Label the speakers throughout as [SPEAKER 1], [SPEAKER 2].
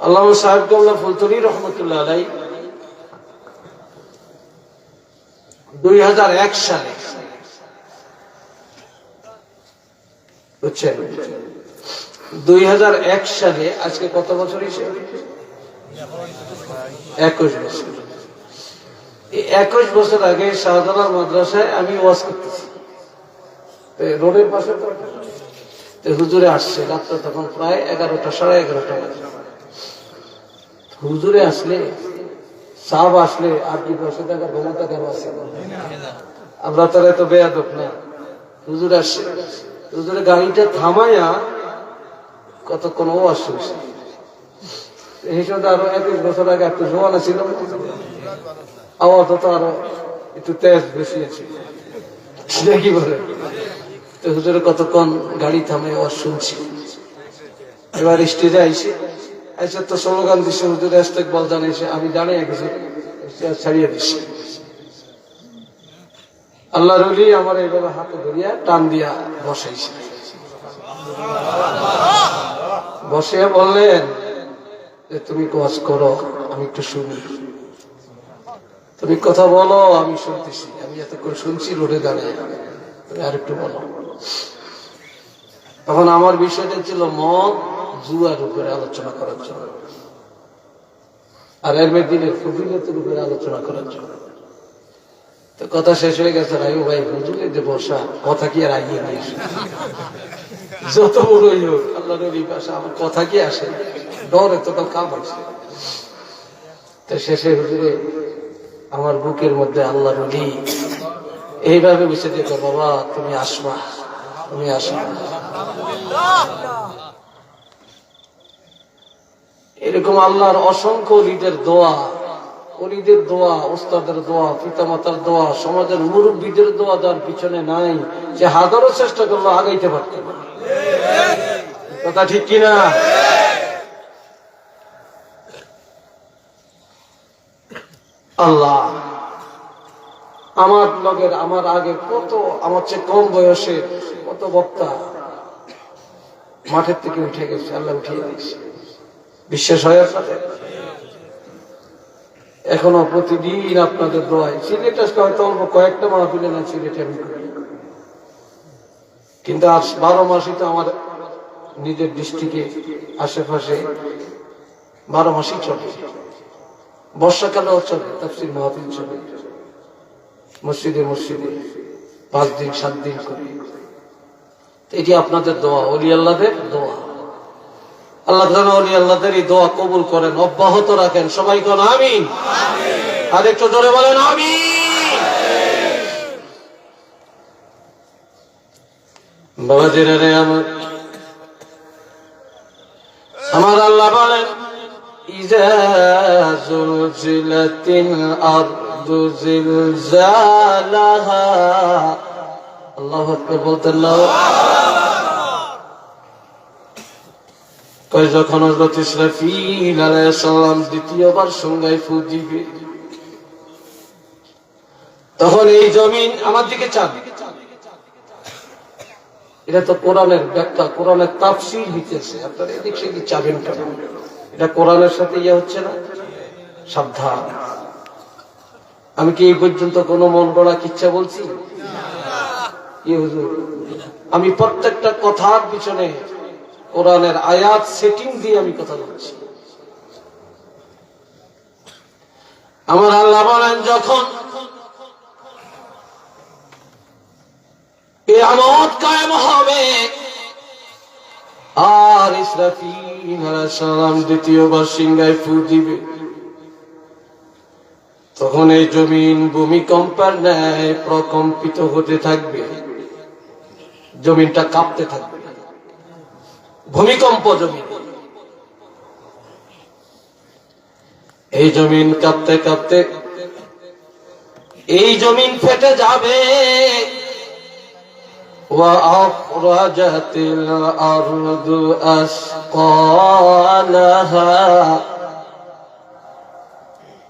[SPEAKER 1] আল্লাহ সাহেব কামলা ফুলতরি রহমতুল্লাহ দুই হাজার এক সালে। বুঝছেন? দুই হাজার এক সালে, আজকে কত বছর হিসেবে একুশ বছর। একুশ বছর আগে শাহজালাল মাদ্রাসায় আমি ওয়াজ করতেছি। রোডের পাশে হুজুরে আসছে রাত্রে তখন প্রায় এগারোটা, সাড়ে এগারোটা বাজে। হুজুরে আসলে, সাহাব আসলে কি বসে থাকার ক্ষমতা কেন আছে আমরা তার এত বেয়াদব না। হুজুর আসছে হুজুরে গাড়িটা থামাইয়া কতক্ষণ ও আসছে। হিসেবে আরও একুশ বছর আগে একটু জোয়ানা ছিল। আওয়াজ তো আরও একটু তেজ বেশি আছে। কি বলে? তো হুজুরে কতক্ষণ গাড়ি থামে ও শুনছি। এবার স্টেজে আইসে আইসে তো স্লোগান দিছে, হুজুরে আস্তেক বল জানিয়েছে আমি জানিয়ে গেছি ছাড়িয়ে দিছি। আল্লাহ রলি আমার এইভাবে হাতে ধরিয়া টান দিয়া বসাইছে। বসে বললেন যে তুমি কাজ করো, আমি একটু শুনি। তুমি কথা বলো, আমি শুনতেছি। আমি এতক্ষণ শুনছি, রোডে দাঁড়িয়ে আর একটু বলো। তখন আমার বিষয়টা ছিল মদ জুয়ার উপরে আলোচনা করার জন্য। আর এর দিনের ফজিলতের উপরে আলোচনা করার জন্য। তো কথা শেষ হয়ে গেছে, রায়ু ভাই, হুজুরে যে বর্ষা, কথা কি আর আগিয়ে নিয়ে আসে? যত বড়ই হোক, আল্লাহ নবী পাশে আমার কথা কি আসে? ডর এতটা কাম আছে তো শেষে হুজুরে, আমার বুকের মধ্যে আল্লাহ নবী, এইভাবে বসে যেত, বাবা, তুমি আসবা তুমি আসবা। এরকম আল্লাহর অসংখ্য লিডের দোয়া অলিদের দোয়া ওস্তাদের দোয়া, পিতামাতার দোয়া, সমাজের মুরব্বীদের দোয়া যার পিছনে নাই সে হাজারও চেষ্টা করল আগাইতে পারত কথা ঠিক কিনা? আল্লাহ, আমার লগের, আমার আগে কত, আমার চেয়ে কম বয়সে কত বক্তা মাঠের থেকে উঠে গেছে, আল্লাহ উঠিয়ে দিয়েছে। বিশ্বাস হয় আপনাদের? এখনও প্রতিদিন আপনাদের দোয়ায়। সিলেট হয়তো অল্প কয়েকটা মাহফিলে না সিলেটে আমি কিন্তু আজ বারো মাসই তো আমার নিজের ডিস্ট্রিক্টে আশেপাশে বারো মাসই চলে। বর্ষাকালেও চলে, তাফসির মাহফিল চলে। মসজিদে মসজিদে পাঁচ দিন, সাত দিন করে। এটি আপনাদের দোয়া, অলি আল্লাহদের দোয়া। আল্লাহ যেন অলি আল্লাহদের দোয়া কবুল করেন, অব্যাহত রাখেন। সবাই কোন, আমিন। আর একটু জোরে বলেন আমি বাবা জেনে রে, আমার আমার আল্লাহ বলেন না কয় যখন হজরত ইসরাফিল দ্বিতীয়বার সংজ্ঞায় ফু দিবে তখন এই জমিন আমার দিকে এটা তো কোরআনের ব্যাখ্যা কোরআনের তাফসির দিতেছে আপনারা এদিক সেদিক চাবেন কেন? এটা কোরআনের সাথে ইয়ে হচ্ছে না? সাবধান। আমি কি এই পর্যন্ত কোনো মন গড়া কিচ্ছা বলছি? কি হুজুর আমি প্রত্যেকটা কথার পিছনে কোরআনের আয়াত সেটিং দিয়ে আমি কথা বলছি। আমার আল্লাহ বলেন, যখন কেয়ামত কায়েম হবে, আর ইসরাফিল সালাম দ্বিতীয়বার সিংহায় ফু দিবে। তখন এই জমিন ভূমিকম্পের ন্যায় প্রকম্পিত হতে থাকবে। জমিনটা কাঁপতে থাকবে। ভূমিকম্প জমিন এই জমিন কাঁপতে কাঁপতে এই জমিন ফেটে যাবে وأخرجت الأرض أثقالها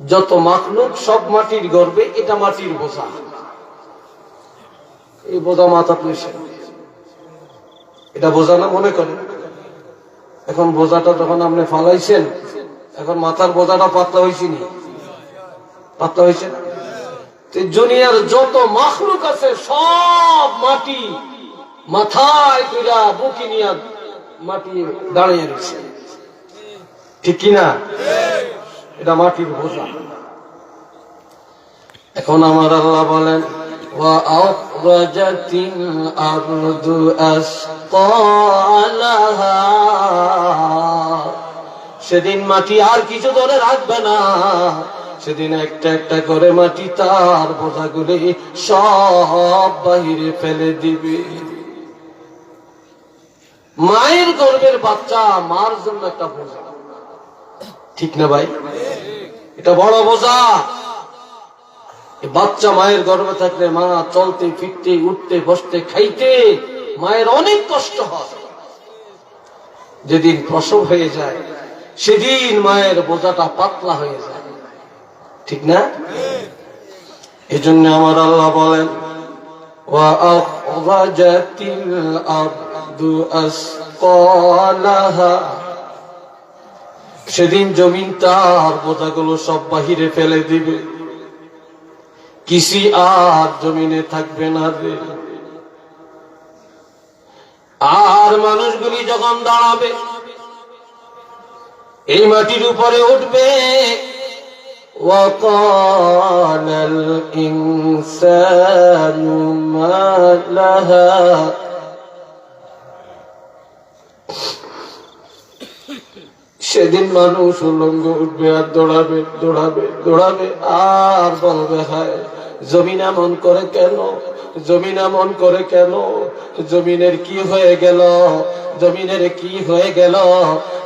[SPEAKER 1] যত মাখলুক সব মাটির গর্বে এটা মাটির বোঝা এই বোঝা মাথা তুলেছে এটা বোঝা না মনে করেন এখন বোঝাটা যখন আপনি ফালাইছেন, এখন মাথার বোঝাটা পাতলা হয়েছে নি? পাতলা হয়েছে তো যত মাখলুক আছে, সব মাটি মাথায় কইরা বুকি নিয়া মাটি দাঁড়িয়ে রয়েছে। ঠিক কিনা এটা মাটির বোঝা। এখন আমার আল্লাহ বলেন وأخرجت الأرض أثقالها সেদিন মাটি আর কিছু ধরে রাখবে না সেদিন একটা একটা করে মাটি তার বোঝাগুলি সব বাহিরে ফেলে দিবে মায়ের গর্ভের বাচ্চা মার জন্য একটা বোঝা ঠিক না ভাই এটা বড় বোঝা এ বাচ্চা মায়ের গর্ভে থাকলে মা চলতে, ফিরতে, উঠতে, বসতে, খাইতে মায়ের অনেক কষ্ট হয়। যেদিন প্রসব হয়ে যায়, সেদিন মায়ের বোঝাটা পাতলা হয়ে যায়। ঠিক না? এজন্য আমার আল্লাহ বলেন সেদিন জমিন তার বোঝাগুলো সব বাহিরে ফেলে দিবে। কিসি আর জমিনে থাকবে না রে আর মানুষগুলি যখন দাঁড়াবে এই মাটির উপরে উঠবে وقال الإنسان ما لها সেদিন মানুষ উলঙ্গ উঠবে আর দৌড়াবে দৌড়াবে দৌড়াবে, আর বলবে হায় জমিন এমন করে কেন, জমিন এমন করে কেন, জমিনের কি হয়ে গেল, জমিনের কি হয়ে গেল,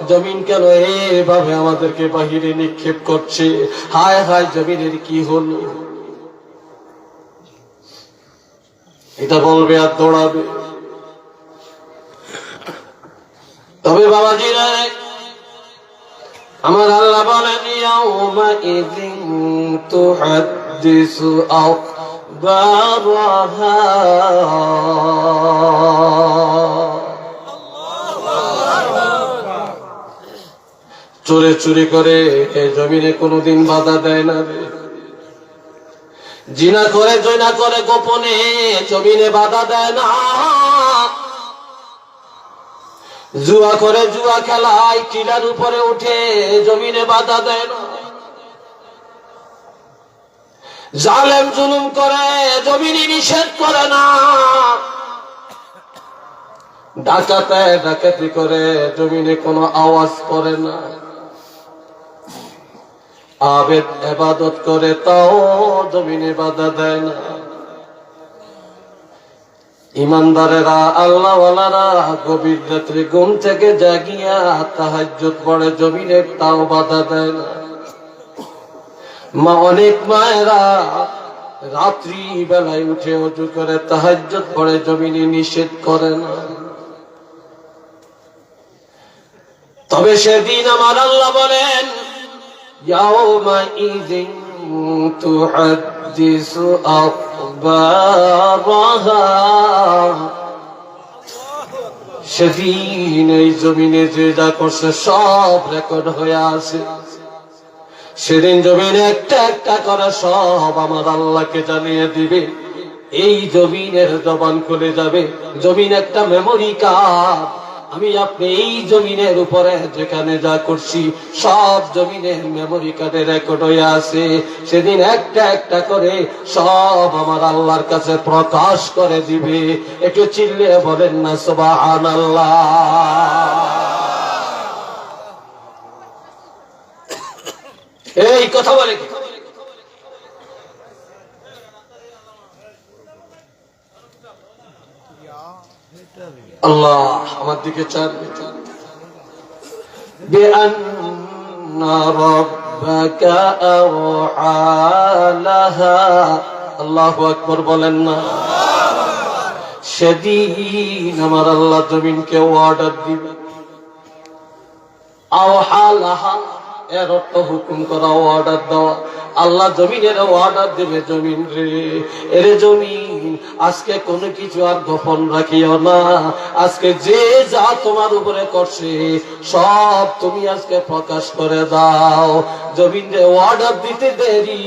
[SPEAKER 1] জমিন কেন এইভাবে আমাদেরকে বাহিরে নিক্ষেপ করছে, হায় হায় জমিনের কি হলো? এটা বলবে আর দৌড়াবে। তবে বাবাজিরা আমার আল্লাহ বলেন, ইয়াউমাইযিন তুহাদ্দিসু আখবারাহা। চোরে চুরি করে এই জমিনে কোনোদিন বাধা দেয় না রে। জিনা করে, জয়না করে গোপনে জমিনে বাধা দেয় না। জুয়া করে জুয়া খেলায় টিলার উপরে উঠে জমিনে বাধা দেয় না। জালেম জুলুম করে, জমিনে নিষেধ করে না। ডাকাতে ডাকাতি করে, জমিনে কোনো আওয়াজ করে না। আবেদ এবাদত করে, তাও জমিনে বাধা দেয় না। ইমানদারেরা, আল্লাহওয়ালারা গভীর রাত্রে ঘুম থেকে জাগিয়া পড়ে জমিনের তাও বাধা মা অনেক মায়েরা রাত্রি বেলায় উঠে করে পড়ে, জমিনে নিষেধ করে না। তবে সেদিন আমার আল্লাহ বলেন ইয়াউমা ইযিন তুহাদ্দিসু আফ أخبارها সেদিন এই জমিনে যে যা করছে সব রেকর্ড হয়ে আছে সেদিন জমিনে একটা একটা করে সব আমার আল্লাহকে জানিয়ে দিবে এই জমিনের জবান খুলে যাবে জমিন একটা মেমোরি কার্ড আমি আপনি এই জমিনের উপরে যেখানে যা করছি, সব জমিনের মেমোরি কার্ডে রেকর্ড হয়ে আছে। সেদিন একটা একটা করে সব আমার আল্লাহর কাছে প্রকাশ করে দিবে। একটু চিল্লে বলেন না সোবাহান আল্লাহ এই কথা বলে কি? আল্লাহ আমার দিকে চান আল্লাহ আকবর বলেন না। সেদিন আমার আল্লাহ জমিনকে অর্ডার দিবে আহা লাহা এর অর্থ হুকুম করা অর্ডার দেওয়া। আল্লাহ জমিনের অর্ডার দেবে জমিন রে। এরে জমিন, আজকে কোনো কিছু আর গোপন রাখিও না। আজকে যে যা তোমার উপরে করছে, সব তুমি আজকে প্রকাশ করে দাও। জমিন রে অর্ডার দিতে দেরি।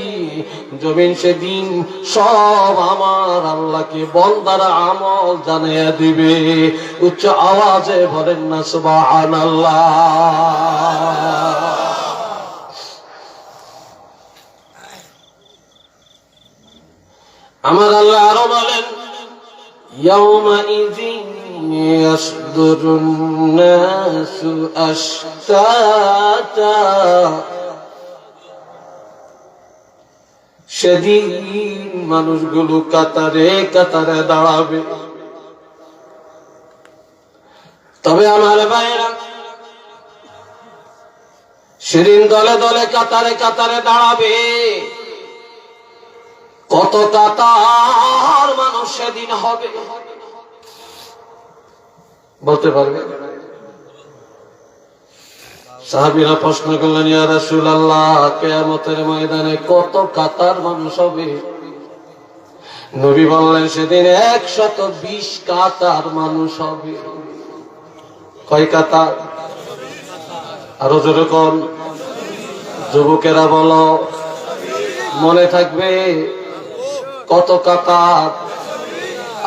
[SPEAKER 1] জমিন সেদিন সব আমার আল্লাহকে বন্দারা আমল জানিয়ে দিবে। উচ্চ আওয়াজে বলেন না সুবাহান আল্লাহ আমার আল্লাহ আরো বলেন يومئذ يصدر الناس أشتاتا সেদিন মানুষগুলো কাতারে কাতারে দাঁড়াবে তবে আমার ভাইরা সেদিন দলে দলে কাতারে কাতারে দাঁড়াবে কত কাতার মানুষ সেদিন হবে? বলতে পারবে? সাহাবিরা প্রশ্ন করলেন, ইয়া রাসূলুল্লাহ, কিয়ামতের ময়দানে কত কাতার মানুষ হবে? নবী বললেন, সেদিন একশত বিশ কাতার মানুষ হবে। কয় কাতার? আরও জোরে কন। যুবকেরা বলো, মনে থাকবে কত কাতার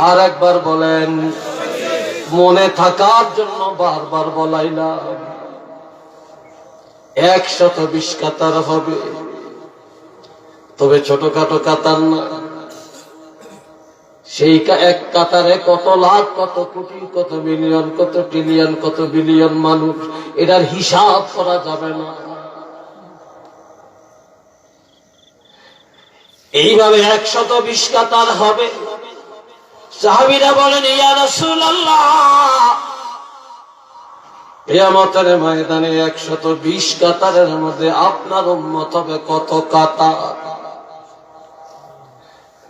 [SPEAKER 1] আর একবার বলেন, মনে থাকার জন্য বারবার বলাইলাম, একশত বিশ কাতার হবে। তবে ছোটখাটো কাতার না। সেই এক কাতারে কত লাখ, কত কোটি, কত মিলিয়ন, কত ট্রিলিয়ন, কত বিলিয়ন মানুষ, এটার হিসাব করা যাবে না। এইভাবে একশত বিশ কাতার হবে। সাহাবিরা বলেন, ইয়া রাসূলুল্লাহ, কিয়ামতের ময়দানে একশত বিশ কাতারের মধ্যে আপনার উম্মত হবে কত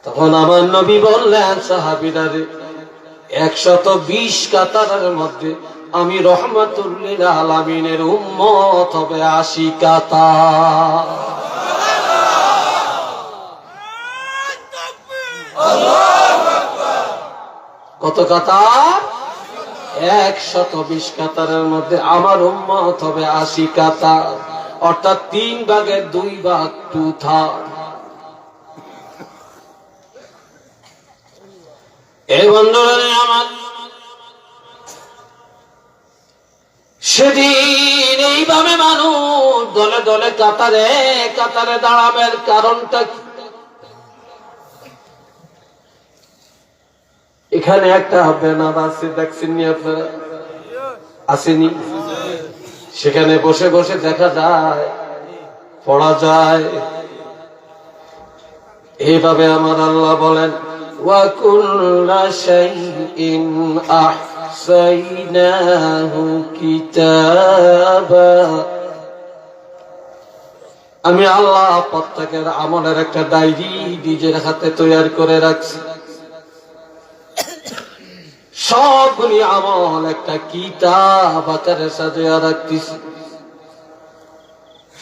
[SPEAKER 1] তখন আমার নবী বললেন, সাহাবিরা রে, একশত বিশ কাতারের মধ্যে আমি রহমতুল্লিল আলমিনের উম্মত হবে আশি কাতার। কত কাতার? একশত বিশ কাতারের মধ্যে আমার উম্মত হবে আশি কাতার। অর্থাৎ তিন ভাগের দুই ভাগ টু থার্ড। এই বন্ধুরা আমার সেদিন এইভাবে মানুষ দলে দলে কাতারে কাতারে দাঁড়াবে কারণটা কি? এখানে একটা ব্যানার আছে দেখছেননি আপনারা? আসেনি? সেখানে বসে বসে দেখা যায়, পড়া যায়। এইভাবে আমার আল্লাহ বলেন আমি আল্লাহ প্রত্যেকের আমলের একটা ডায়েরি নিজের হাতে তৈরি করে রাখছি। সবগুলি আমল একটা কিতাব আকারে সাজিয়া রাখতেছি।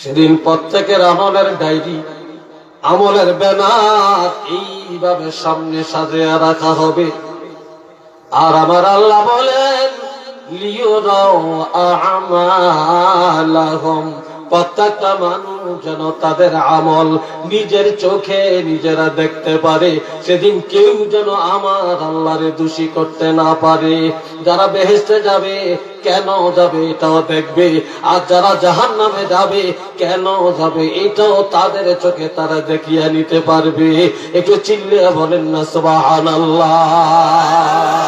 [SPEAKER 1] সেদিন প্রত্যেকের আমলের ডায়েরি, আমলের ব্যানার এইভাবে সামনে সাজিয়া রাখা হবে। আর আমার আল্লাহ বলেন লিও আমালাহুম। প্রত্যেকটা মানুষ যেন তাদের আমল নিজের চোখে নিজেরা দেখতে পারে। সেদিন কেউ যেন আমার আল্লাহরে দোষী করতে না পারে। যারা বেহেস্তে যাবে, কেন যাবে এটাও দেখবে। আর যারা জাহান নামে যাবে, কেন যাবে এটাও তাদের চোখে তারা দেখিয়ে নিতে পারবে। একটু চিল্লিয়ে বলেন না সুবাহান আল্লাহ